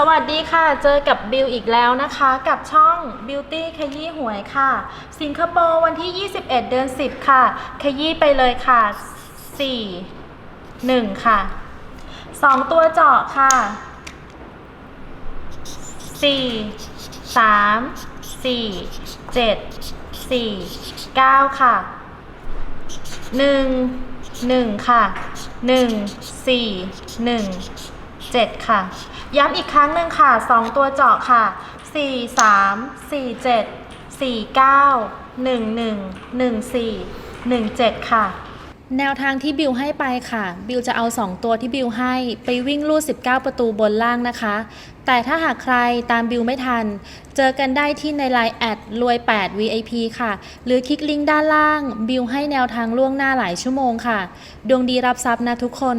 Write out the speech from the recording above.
สวัสดีค่ะ เจอกับบิวอีกแล้วนะคะ กับช่อง Beauty ขยี้หวยค่ะ สิงคโปร์วันที่ 21 เดือน 10 ค่ะ ขยี้ไปเลยค่ะ 4 1 ค่ะ 2 ตัวเจาะค่ะ 4 3 4 7 4 9 ค่ะหนึ่งหนึ่งค่ะหนึ่ง สี่หนึ่งเจ็ดค่ะ ย้ำอีกครั้งหนึ่งค่ะสองตัวเจาะค่ะสี่สามสี่เจ็ดสี่เก้าหนึ่งหนึ่งหนึ่งสี่หนึ่งเจ็ดค่ะ แนวทางที่บิวให้ไปค่ะ บิวจะเอา 2 ตัวที่บิวให้ไปวิ่งลู่19 ประตูบนล่างนะคะ แต่ถ้าหากใครตามบิวไม่ทัน เจอกันได้ที่ใน Line แอดรวย 8 VIP ค่ะ หรือคลิกลิงก์ด้านล่าง บิวให้แนวทางล่วงหน้าหลายชั่วโมงค่ะ ดวงดีรับทรัพย์นะทุกคน